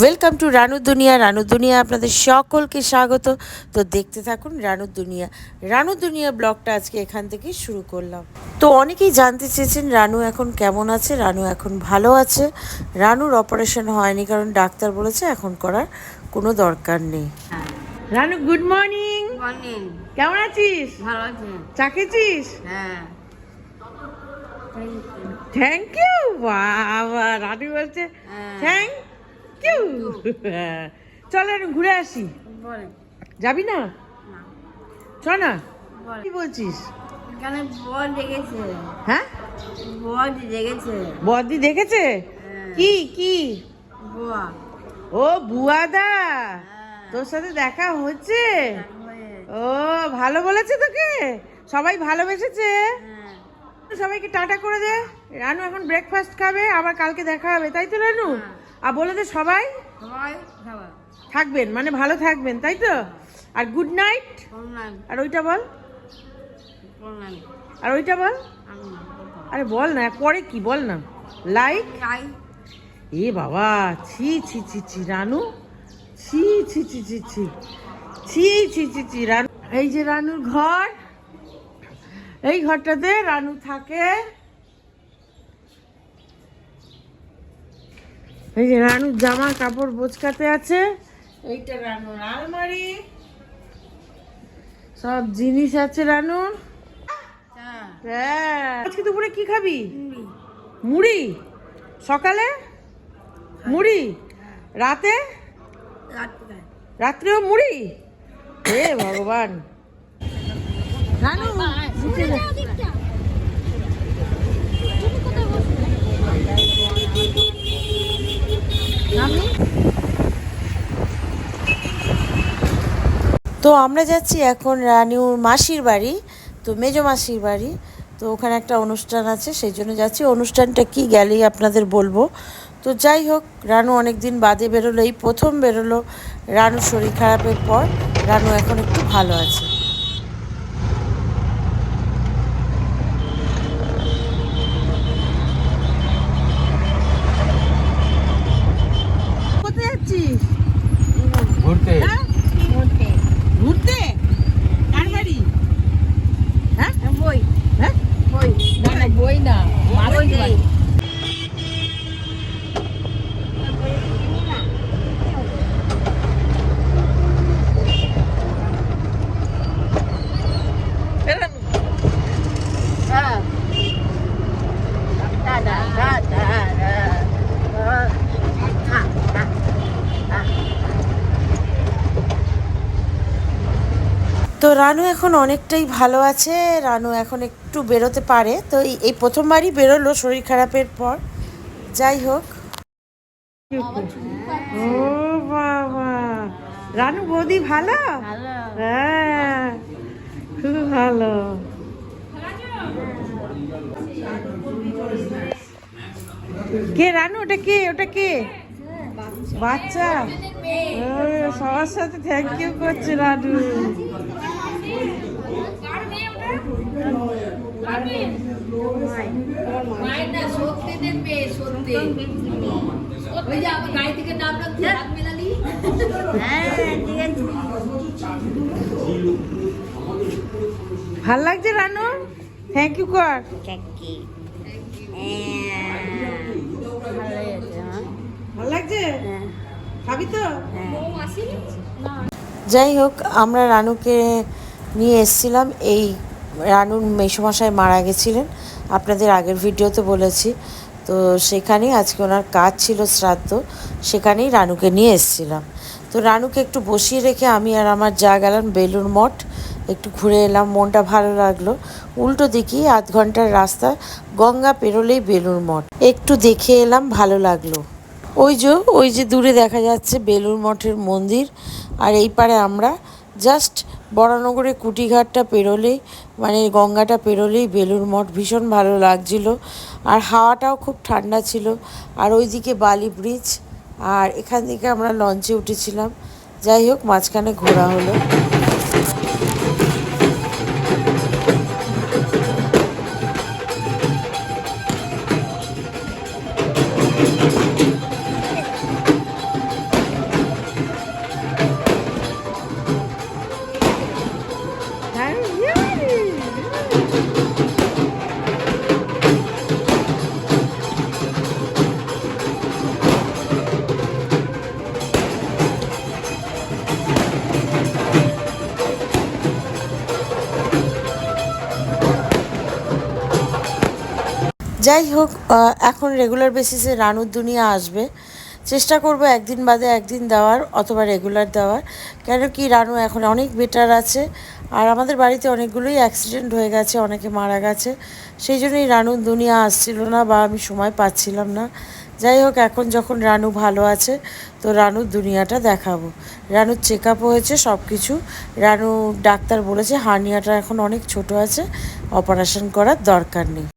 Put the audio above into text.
Welcome to রানুর দুনিয়া রানুর দুনিয়া আপনাদের সকলকে স্বাগত। তো দেখতে থাকুন রানুর দুনিয়া রানু দুনিয়া ব্লগটা আজকে এখান থেকে শুরু করলাম। তো অনেকেই জানতে চেয়েছেন রানু এখন কেমন আছে রানু এখন ভালো আছে। রানুর অপারেশন হয়নি কারণ ডাক্তার বলেছে এখন করার কোনো দরকার নেই। রানু গুড মর্নিং মর্নিং কেমন আছিস? ভালো চা খেয়েছিস? হ্যাঁ। থ্যাংক ইউ বাবা রানু বলছে হ্যাঁ। থ্যাংক চল রানু ঘুরে আসি। যাবি না? চ না। বল। কি বলছিস? দেখেছে। হ্যাঁ? বদি দেখেছে। হ্যাঁ। কি কি? ও বুয়াদা। হ্যাঁ। তোর সাথে দেখা হচ্ছে? ও ভালো বলেছে তোকে? সবাই ভালোবেসেছে? সবাইকে টাটা করে দে। রানু এখন ব্রেকফাস্ট খাবে আবার কালকে দেখা হবে। তাই তো রানু। আর বলে দে সবাই। থাকবেন মানে ভালো থাকবেন তাই তো? আর গুড নাইট আর ওইটা বল। আর ওইটা বল। আরে বল। না পরে কি বল না। লাইক এ বাবা ছি ছি ছি ছি রানু। ছি ছি ছি ছি ছি। ছি ছি ছি ছি রানু। এই যে রানুর ঘর এই ঘরটাতে রানু থাকে। এই যে রানুর জামা কাপড় বোচকাতে আছে। এইটা রানুর আলমারি। সব জিনিস আছে রানুর। হ্যাঁ। আজকে দুপুরে কি খাবি? মুড়ি। মুড়ি সকালে? মুড়ি। রাতে? রাত্রেও মুড়ি? হে ভগবান রানু, নিচে যা। নামি। তো আমরা যাচ্ছি এখন রানুর মাসির বাড়ি, তো মেজো মাসির বাড়ি, তো ওখানে একটা অনুষ্ঠান আছে, সেই জন্য যাচ্ছি। অনুষ্ঠানটা কি গেলেই আপনাদের বলব। তো যাই হোক, রানু অনেক দিন বাদে বেরোলো, এই প্রথম বেরোলো রানু শরীর খারাপের পর। রানু এখন একটু ভালো আছে কোথায় যাচ্ছিস ঘুরতে হ্যাঁ ঘুরতে কার বাড়ি হ্যাঁ বই হ্যাঁ বই না না বই না বই নেই হ্যাঁ দাদা দাদা তো রানু এখন অনেকটাই ভালো আছে। রানু এখন একটু বেরোতে পারে। তো এই- প্রথমবারই বেরোলো শরীর খারাপের পর। যাই হোক। ও বাবা। রানু বৌদি ভালো? হ্যাঁ খুব ভালো। কে রানু, ওটা কে? ওটা কে? বাচ্চা? সবার সাথে থ্যাংক ইউ করছে রানু। ভালো লাগছে রানু? থ্যাংক ইউ কর. ভালো ভালো লাগছে? খাবি তো? হ্যাঁ। যাই হোক আমরা রানুকে নিয়ে এসেছিলাম। এই রানুর মেসোমশাই মারা গেছিলেন। আপনাদের আগের ভিডিওতে বলেছি। তো সেখানেই আজকে ওনার কাজ ছিল শ্রাদ্ধ, সেখানেই রানুকে নিয়ে এসেছিলাম। তো রানুকে একটু বসিয়ে রেখে আমি আর আমার যা গেলাম বেলুর মঠ, একটু ঘুরে এলাম, মনটা ভালো লাগল। উল্টো দিকেই আধ ঘণ্টার রাস্তা, গঙ্গা পেরোলেই বেলুর মঠ। একটু দেখে এলাম, ভালো লাগল। ওই যে ওই যে দূরে দেখা যাচ্ছে বেলুর মঠের মন্দির, আর এই পারে আমরা জাস্ট বরানগরে কুটিঘাটটা পেরোলেই মানে গঙ্গাটা পেরোলেই বেলুর মঠ ভীষণ ভালো লাগছিল। আর হাওয়াটাও খুব ঠান্ডা ছিল। আর ওইদিকে বালি ব্রিজ, আর এখান থেকে আমরা লঞ্চে উঠেছিলাম। যাই হোক, মাঝখানে ঘোরা হলো। যাই হোক এখন রেগুলার বেসিসে রানুর দুনিয়া আসবে। চেষ্টা করব একদিন বাদে একদিন দেওয়ার অথবা রেগুলার দেওয়ার। কেন কি রানু এখন অনেক বেটার আছে। আর আমাদের বাড়িতে অনেকগুলোই অ্যাক্সিডেন্ট হয়ে গেছে, অনেকে মারা গেছে। সেই জন্যই রানুর দুনিয়া আসছিল না বা আমি সময় পাচ্ছিলাম না। যাই হোক এখন যখন রানু ভালো আছে, তো রানুর দুনিয়াটা দেখাবো। রানুর চেক আপ হয়েছে সব কিছু রানু ডাক্তার বলেছে, হার্নিয়াটা এখন অনেক ছোট আছে অপারেশন করার দরকার নেই।